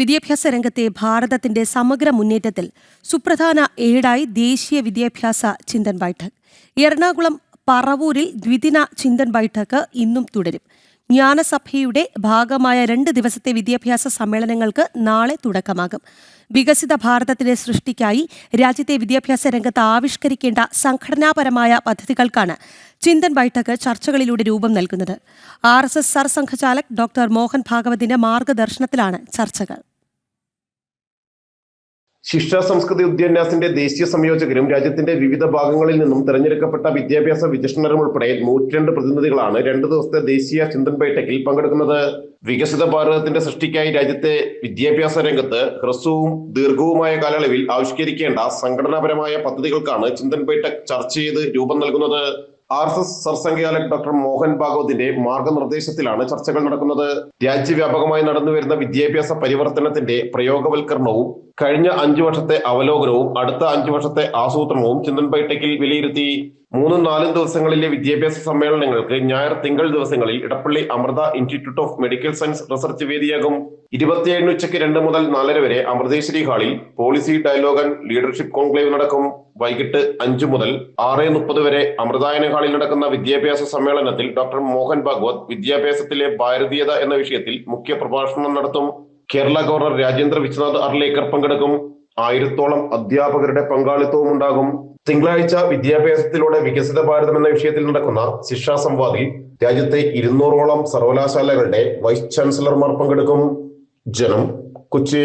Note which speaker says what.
Speaker 1: വിദ്യാഭ്യാസ രംഗത്തെ ഭാരതത്തിന്റെ സമഗ്ര മുന്നേറ്റത്തിൽ സുപ്രധാന ഏടായി ദേശീയ വിദ്യാഭ്യാസ ചിന്തൻ ബൈഠക്. എറണാകുളം പറവൂരിൽ ദ്വിദിന ചിന്തൻ ബൈഠക് ഇന്നും തുടരും. ജ്ഞാനസഭയുടെ ഭാഗമായ രണ്ട് ദിവസത്തെ വിദ്യാഭ്യാസ സമ്മേളനങ്ങൾക്ക് നാളെ തുടക്കമാകും. വികസിത ഭാരതത്തിന്റെ സൃഷ്ടിക്കായി രാജ്യത്തെ വിദ്യാഭ്യാസ രംഗത്ത് ആവിഷ്കരിക്കേണ്ട സംഘടനാപരമായ പദ്ധതികൾക്കാണ് ചിന്തൻ ബൈഠക് ചർച്ചകളിലൂടെ രൂപം നൽകുന്നത്. R S S Sarsanghchalak doctor Mohan ഭാഗവതിന്റെ മാർഗദർശനത്തിലാണ് ചർച്ചകൾ.
Speaker 2: ശിക്ഷ സംസ്കൃതി ഉദ്യാന്യാസിന്റെ ദേശീയ സംയോജകരും രാജ്യത്തിന്റെ വിവിധ ഭാഗങ്ങളിൽ നിന്നും തെരഞ്ഞെടുക്കപ്പെട്ട വിദ്യാഭ്യാസ വിചക്ഷണരും ഉൾപ്പെടെ നൂറ്റിരണ്ട് പ്രതിനിധികളാണ് രണ്ടു ദിവസത്തെ ദേശീയ ചിന്തൻ ബൈഠക്കിൽ പങ്കെടുക്കുന്നത്. വികസിത ഭാരതത്തിന്റെ സൃഷ്ടിക്കായി രാജ്യത്തെ വിദ്യാഭ്യാസ രംഗത്ത് ഹ്രസ്വവും ദീർഘവുമായ കാലയളവിൽ ആവിഷ്കരിക്കേണ്ട സംഘടനാപരമായ പദ്ധതികൾക്കാണ് ചിന്തൻ ബൈഠക് ചർച്ച ചെയ്ത് രൂപം നൽകുന്നത്. R S S Sarsanghchalak doctor Mohan ഭാഗവതിന്റെ മാർഗനിർദ്ദേശത്തിലാണ് ചർച്ചകൾ നടക്കുന്നത്. രാജ്യവ്യാപകമായി നടന്നുവരുന്ന വിദ്യാഭ്യാസ പരിവർത്തനത്തിന്റെ പ്രയോഗവൽക്കരണവും കഴിഞ്ഞ അഞ്ചു വർഷത്തെ അവലോകനവും അടുത്ത അഞ്ചു വർഷത്തെ ആസൂത്രണവും ചിന്തൻ ബൈഠക്കിൽ വിലയിരുത്തി. മൂന്നും നാലും ദിവസങ്ങളിലെ വിദ്യാഭ്യാസ സമ്മേളനങ്ങൾക്ക് ഞായർ തിങ്കൾ ദിവസങ്ങളിൽ Edappally Amrita institute of medical science research വേദിയാകും. ഇരുപത്തിയേഴിന് ഉച്ചയ്ക്ക് രണ്ട് മുതൽ നാലര വരെ അമൃതേശ്വരി ഹാളിൽ പോളിസി ഡയലോഗൻ ലീഡർഷിപ്പ് കോൺക്ലേവ് നടക്കും. വൈകിട്ട് അഞ്ചു മുതൽ ആറ് മുപ്പത് വരെ അമൃതായന ഹാളിൽ നടക്കുന്ന വിദ്യാഭ്യാസ സമ്മേളനത്തിൽ ഡോക്ടർ മോഹൻ ഭാഗവത് വിദ്യാഭ്യാസത്തിലെ ഭാരതീയത എന്ന വിഷയത്തിൽ മുഖ്യ പ്രഭാഷണം നടത്തും. കേരള ഗവർണർ രാജേന്ദ്ര വിശ്വനാഥ് അർലേക്കർ പങ്കെടുക്കും. ആയിരത്തോളം അധ്യാപകരുടെ പങ്കാളിത്തവും ഉണ്ടാകും. തിങ്കളാഴ്ച വിദ്യാഭ്യാസത്തിലൂടെ വികസിത ഭാരതം എന്ന വിഷയത്തിൽ നടക്കുന്ന ശിക്ഷാ സംവാദിൽ രാജ്യത്തെ ഇരുന്നൂറോളം സർവകലാശാലകളുടെ വൈസ് ചാൻസലർമാർ പങ്കെടുക്കും. ജനം കൊച്ചി